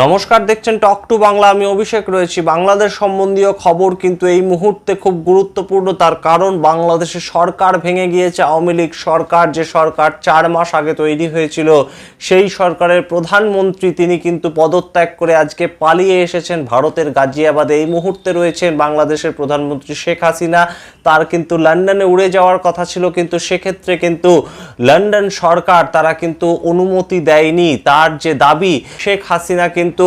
নমস্কার, দেখছেন টক টু বাংলা। আমি অভিষেক রয়েছি। বাংলাদেশ সম্বন্ধীয় খবর কিন্তু এই মুহূর্তে খুব গুরুত্বপূর্ণ। তার কারণ বাংলাদেশের সরকার ভেঙে গিয়েছে। আওয়ামী লীগ সরকার, যে সরকার চার মাস আগে তৈরি হয়েছিল, সেই সরকারের প্রধানমন্ত্রী তিনি কিন্তু পদত্যাগ করে আজকে পালিয়ে এসেছেন ভারতের গাজিয়াবাদে। এই মুহূর্তে রয়েছেন বাংলাদেশের প্রধানমন্ত্রী শেখ হাসিনা। তার কিন্তু লন্ডনে উড়ে যাওয়ার কথা ছিল, কিন্তু সেক্ষেত্রে কিন্তু লন্ডন সরকার তারা কিন্তু অনুমতি দেয়নি। তার যে দাবি, শেখ হাসিনা কিন্তু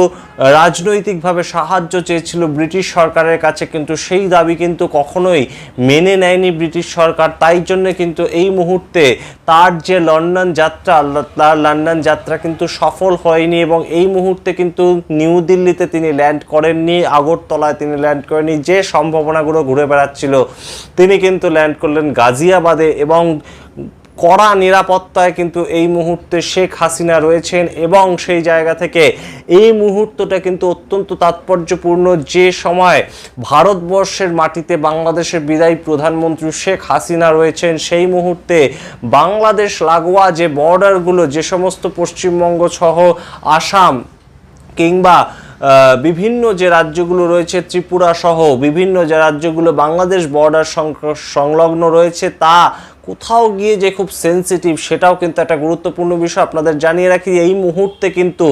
রাজনৈতিকভাবে সাহায্য চেয়েছিল ব্রিটিশ সরকারের কাছে, কিন্তু সেই দাবি কিন্তু কখনোই মেনে নেয়নি ব্রিটিশ সরকার। তাই জন্য কিন্তু এই মুহূর্তে তার যে লন্ডন যাত্রা তার লন্ডন যাত্রা কিন্তু সফল হয়নি এবং এই মুহূর্তে কিন্তু নিউ দিল্লিতে তিনি ল্যান্ড করেননি, আগরতলায় তিনি ল্যান্ড করেননি। যে সম্ভাবনাগুলো ঘুরে বেড়াচ্ছিল, তিনি কিন্তু ল্যান্ড করলেন গাজিয়াবাদে এবং কড়া নিরাপত্তায় কিন্তু এই মুহূর্তে শেখ হাসিনা রয়েছেন এবং সেই জায়গা থেকে এই মুহূর্তটা কিন্তু অত্যন্ত তাৎপর্যপূর্ণ। যে সময় ভারতবর্ষের মাটিতে বাংলাদেশের বিদায়ী প্রধানমন্ত্রী শেখ হাসিনা রয়েছেন, সেই মুহূর্তে বাংলাদেশ লাগোয়া যে বর্ডারগুলো, যে সমস্ত পশ্চিমবঙ্গ সহ আসাম কিংবা বিভিন্ন যে রাজ্যগুলো রয়েছে, ত্রিপুরা সহ বিভিন্ন যে রাজ্যগুলো বাংলাদেশ বর্ডার সংলগ্ন রয়েছে, তা কোথাও গিয়ে যে খুব সেন্সিটিভ সেটাও কিন্তু একটা গুরুত্বপূর্ণ বিষয় আপনাদের জানিয়ে রাখি, এই মুহূর্তে কিন্তু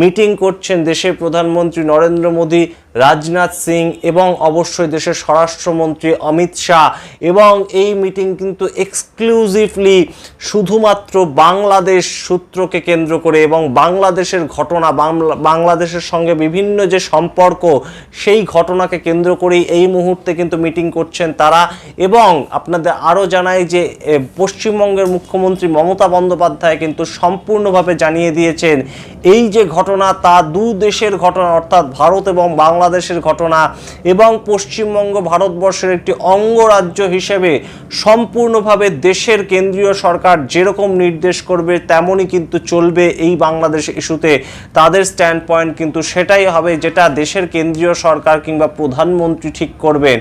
মিটিং করছেন দেশের প্রধানমন্ত্রী নরেন্দ্র মোদী। রাজনাথ সিং এবং অবশ্যই দেশের স্বরাষ্ট্রমন্ত্রী অমিত শাহ। এবং এই মিটিং কিন্তু এক্সক্লুসিভলি শুধুমাত্র বাংলাদেশ সূত্রকে কেন্দ্র করে এবং বাংলাদেশের ঘটনা, বাংলা- বাংলাদেশের সঙ্গে বিভিন্ন যে সম্পর্ক, সেই ঘটনাকে কেন্দ্র করেই এই মুহূর্তে কিন্তু মিটিং করছেন তারা। এবং আপনাদের আরও জানাই যে পশ্চিমবঙ্গের মুখ্যমন্ত্রী মমতা বন্দ্যোপাধ্যায় কিন্তু সম্পূর্ণভাবে জানিয়ে দিয়েছেন, এই যে ঘটনা তা দু দেশের ঘটনা, অর্থাৎ ভারত এবং বাংলাদেশের ঘটনা এবং পশ্চিমবঙ্গ ভারতবর্ষের একটি অঙ্গরাজ্য হিসেবে সম্পূর্ণভাবে দেশের কেন্দ্রীয় সরকার যেরকম নির্দেশ করবে, তেমনই কিন্তু চলবে এই বাংলাদেশ ইস্যুতে। তাদের স্ট্যান্ড পয়েন্ট কিন্তু সেটাই হবে যেটা দেশের কেন্দ্রীয় সরকার কিংবা প্রধানমন্ত্রী ঠিক করবেন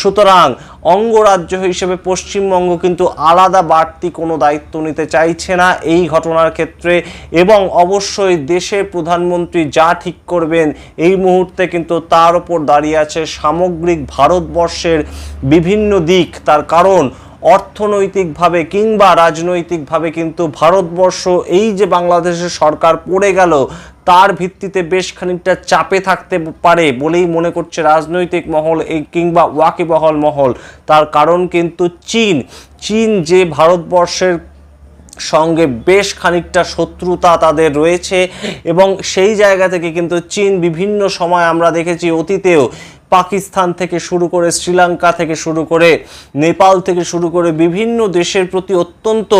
সুতরাং অঙ্গরাজ্য হিসেবে পশ্চিমবঙ্গ কিন্তু আলাদা বাড়তি কোনো দায়িত্ব নিতে চাইছে না এই ঘটনার ক্ষেত্রে এবং অবশ্যই দেশের প্রধানমন্ত্রী যা ঠিক করবেন এই মুহূর্তে কিন্তু তার উপর দাঁড়িয়ে আছে সামগ্রিক ভারতবর্ষের বিভিন্ন দিক। তার কারণ অর্থনৈতিকভাবে কিংবা রাজনৈতিকভাবে কিন্তু ভারতবর্ষ, এই যে বাংলাদেশের সরকার পড়ে গেল, তার ভিত্তিতে বেশ খানিকটা চাপে থাকতে পারে বলেই মনে করছে রাজনৈতিক মহল এই কিংবা ওয়াকিবহল মহল। তার কারণ কিন্তু চীন। চীন যে ভারতবর্ষের সঙ্গে বেশ খানিকটা শত্রুতা তাদের রয়েছে এবং সেই জায়গা থেকে কিন্তু চীন বিভিন্ন সময় আমরা দেখেছি অতীতেও পাকিস্তান থেকে শুরু করে শ্রীলঙ্কা থেকে শুরু করে নেপাল থেকে শুরু করে বিভিন্ন দেশের প্রতি অত্যন্ত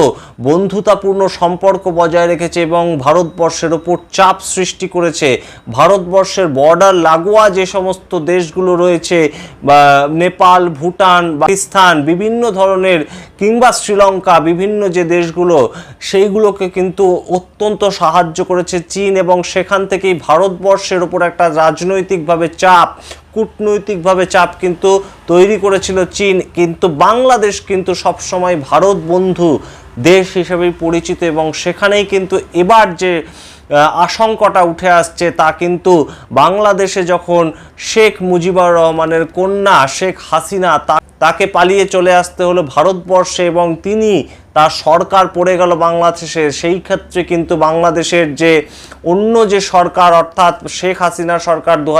বন্ধুতাপূর্ণ সম্পর্ক বজায় রেখেছে এবং ভারতবর্ষের ওপর চাপ সৃষ্টি করেছে। ভারতবর্ষের বর্ডার লাগোয়া যে সমস্ত দেশগুলো রয়েছে নেপাল, ভুটান, পাকিস্তান, বিভিন্ন ধরনের কিংবা শ্রীলঙ্কা, বিভিন্ন যে দেশগুলো, সেইগুলোকে কিন্তু অত্যন্ত সাহায্য করেছে চীন এবং সেখান থেকেই ভারতবর্ষের ওপর একটা রাজনৈতিকভাবে চাপ কূটনৈতিকভাবে চাপ কিন্তু তৈরি করেছিল চীন, কিন্তু বাংলাদেশ কিন্তু সবসময় ভারত বন্ধু দেশ হিসেবেই পরিচিত এবং সেখানেই কিন্তু এবার যে আশঙ্কাটা উঠে আসছে তা কিন্তু বাংলাদেশে যখন শেখ মুজিবুর রহমানের কন্যা শেখ হাসিনা তাকে পালিয়ে চলে আসতে হলো ভারতবর্ষে এবং তিনি তার সরকার পড়ে গেল বাংলাদেশে। সেই ক্ষেত্রে কিন্তু বাংলাদেশের যে অন্য যে সরকার, অর্থাৎ শেখ হাসিনা সরকার দু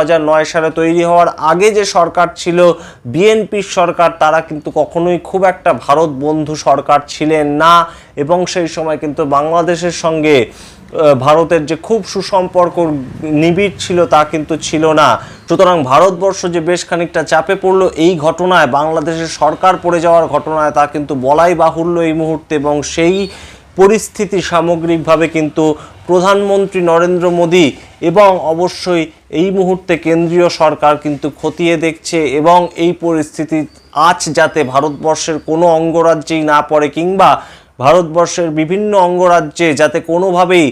সালে তৈরি হওয়ার আগে যে সরকার ছিল, বিএনপির সরকার, তারা কিন্তু কখনোই খুব একটা ভারত বন্ধু সরকার ছিলেন না। এবং সেই সময় কিন্তু বাংলাদেশের সঙ্গে ভারতের যে খুব সুসম্পর্ক নিবিড় ছিল তা কিন্তু ছিল না। সুতরাং ভারতবর্ষ যে বেশ খানিকটা চাপে পড়ল এই ঘটনায়, বাংলাদেশের সরকার পড়ে যাওয়ার ঘটনায় তা কিন্তু বলাই বাহুল্য এই মুহূর্তে এবং সেই পরিস্থিতি সামগ্রিকভাবে কিন্তু প্রধানমন্ত্রী নরেন্দ্র মোদী এবং অবশ্যই এই মুহূর্তে কেন্দ্রীয় সরকার কিন্তু খতিয়ে দেখছে এবং এই পরিস্থিতি আজ যাতে ভারতবর্ষের কোনো অঙ্গরাজ্যেই না পড়ে কিংবা ভারতবর্ষের বিভিন্ন অঙ্গরাজ্যে যাতে কোনোভাবেই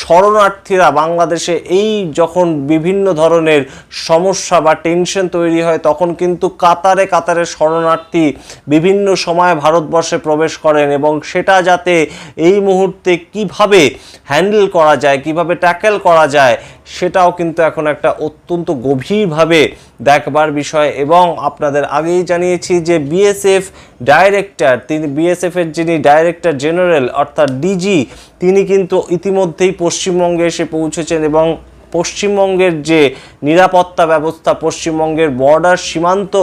শরণার্থীরা বাংলাদেশে এই যখন বিভিন্ন ধরনের সমস্যা বা টেনশন তৈরি হয়, তখন কিন্তু কাতারে কাতারে শরণার্থী বিভিন্ন সময় ভারতবর্ষে প্রবেশ করেন এবং সেটা যাতে এই মুহূর্তে কীভাবে হ্যান্ডেল করা যায়, কীভাবে ট্যাকেল করা যায় সেটাও কিন্তু এখন একটা অত্যন্ত গভীরভাবে দেখবার বিষয় এবং আপনাদের আগেই জানিয়েছি যে বিএসএফ ডাইরেক্টর, তিনি বিএসএফের যিনি ডাইরেক্টর জেনারেল অর্থাৎ ডিজি, তিনি কিন্তু ইতিমধ্যেই পশ্চিমবঙ্গে এসে পৌঁছেছেন এবং পশ্চিমবঙ্গের যে নিরাপত্তা ব্যবস্থা, পশ্চিমবঙ্গের বর্ডার সীমান্ত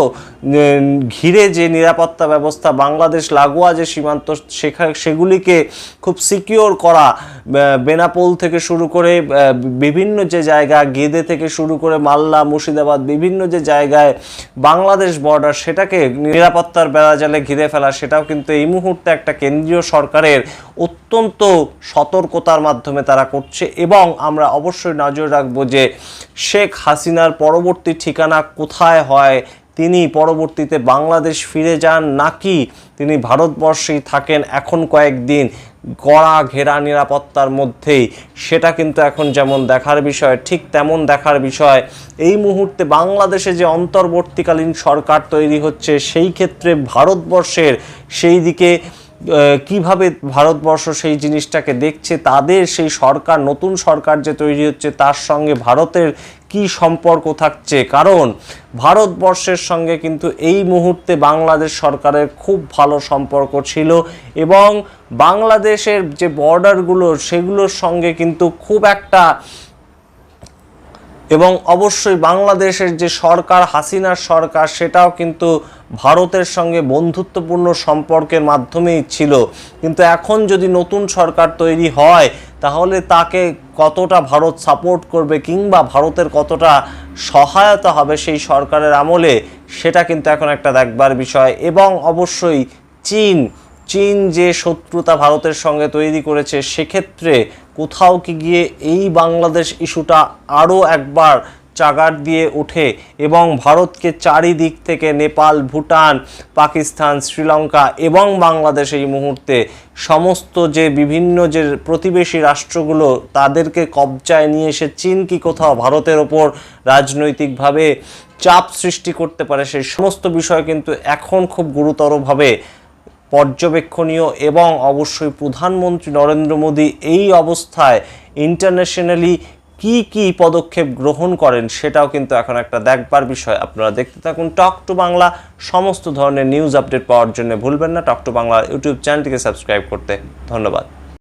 ঘিরে যে নিরাপত্তা ব্যবস্থা, বাংলাদেশ লাগোয়া যে সীমান্ত, সেখা, সেগুলিকে খুব সিকিওর করা বেনাপোল থেকে শুরু করে বিভিন্ন যে জায়গা, গেদে থেকে শুরু করে মাল্লা মুর্শিদাবাদ, বিভিন্ন যে জায়গায় বাংলাদেশ বর্ডার সেটাকে নিরাপত্তার বেড়াজালে ঘিরে ফেলা, সেটাও কিন্তু এই মুহূর্তে একটা কেন্দ্রীয় সরকারের অত্যন্ত সতর্কতার মাধ্যমে তারা করছে এবং আমরা অবশ্যই নজর রাখব যে শেখ হাসিনার পরবর্তী ঠিকানা কোথায় হয়, তিনি পরবর্তীতে বাংলাদেশ ফিরে যান নাকি তিনি ভারতবর্ষেই থাকেন এখন কয়েকদিন কড়া ঘেরা নিরাপত্তার মধ্যেই। সেটা কিন্তু এখন যেমন দেখার বিষয়, ঠিক তেমন দেখার বিষয়। এই মুহূর্তে বাংলাদেশে যে অন্তর্বর্তীকালীন সরকার তৈরি হচ্ছে, সেই ক্ষেত্রে ভারতবর্ষের সেই দিকে কীভাবে ভারতবর্ষ সেই জিনিসটাকে দেখছে, তাদের সেই সরকার, নতুন সরকার যে তৈরি হচ্ছে, তার সঙ্গে ভারতের কি সম্পর্ক থাকছে? কারণ ভারতবর্ষের সঙ্গে কিন্তু এই মুহূর্তে বাংলাদেশ সরকারের খুব ভালো সম্পর্ক ছিল এবং বাংলাদেশের যে বর্ডারগুলো সেগুলোর সঙ্গে কিন্তু খুব একটা এবং অবশ্যই বাংলাদেশের যে সরকার, হাসিনার সরকার, সেটাও কিন্তু ভারতের সঙ্গে বন্ধুত্বপূর্ণ সম্পর্কের মাধ্যমেই ছিল। কিন্তু এখন যদি নতুন সরকার তৈরি হয়, তাহলে তাকে কতটা ভারত সাপোর্ট করবে কিংবা ভারতের কতটা সহায়তা হবে সেই সরকারের আমলে, সেটা কিন্তু এখন একটা দেখবার বিষয়। এবং অবশ্যই চীন চীন যে শত্রুতা ভারতের সঙ্গে তৈরি করেছে, সেক্ষেত্রে কোথাও কি গিয়ে এই বাংলাদেশ ইস্যুটা আরও একবার চাগার দিয়ে ওঠে এবং ভারতকে চারিদিক থেকে নেপাল, ভুটান, পাকিস্তান, শ্রীলঙ্কা এবং বাংলাদেশ এই মুহূর্তে সমস্ত যে বিভিন্ন যে প্রতিবেশী রাষ্ট্রগুলো তাদেরকে কবজায় নিয়ে এসে চীন কি কোথাও ভারতের ওপর রাজনৈতিকভাবে চাপ সৃষ্টি করতে পারে, সেই সমস্ত বিষয় কিন্তু এখন খুব গুরুতরভাবে পর্যবেক্ষণীয় এবং অবশ্যই প্রধানমন্ত্রী নরেন্দ্র মোদী এই অবস্থায় ইন্টারন্যাশনালি কি কি পদক্ষেপ গ্রহণ করেন সেটাও কিন্তু এখন একটা দেখবার বিষয়। আপনারা দেখতে থাকুন টক টু বাংলা, সমস্ত ধরনের নিউজ আপডেট পাওয়ার জন্য ভুলবেন না। টক টু বাংলা ইউটিউব চ্যানেলটিকে সাবস্ক্রাইব করতে। ধন্যবাদ।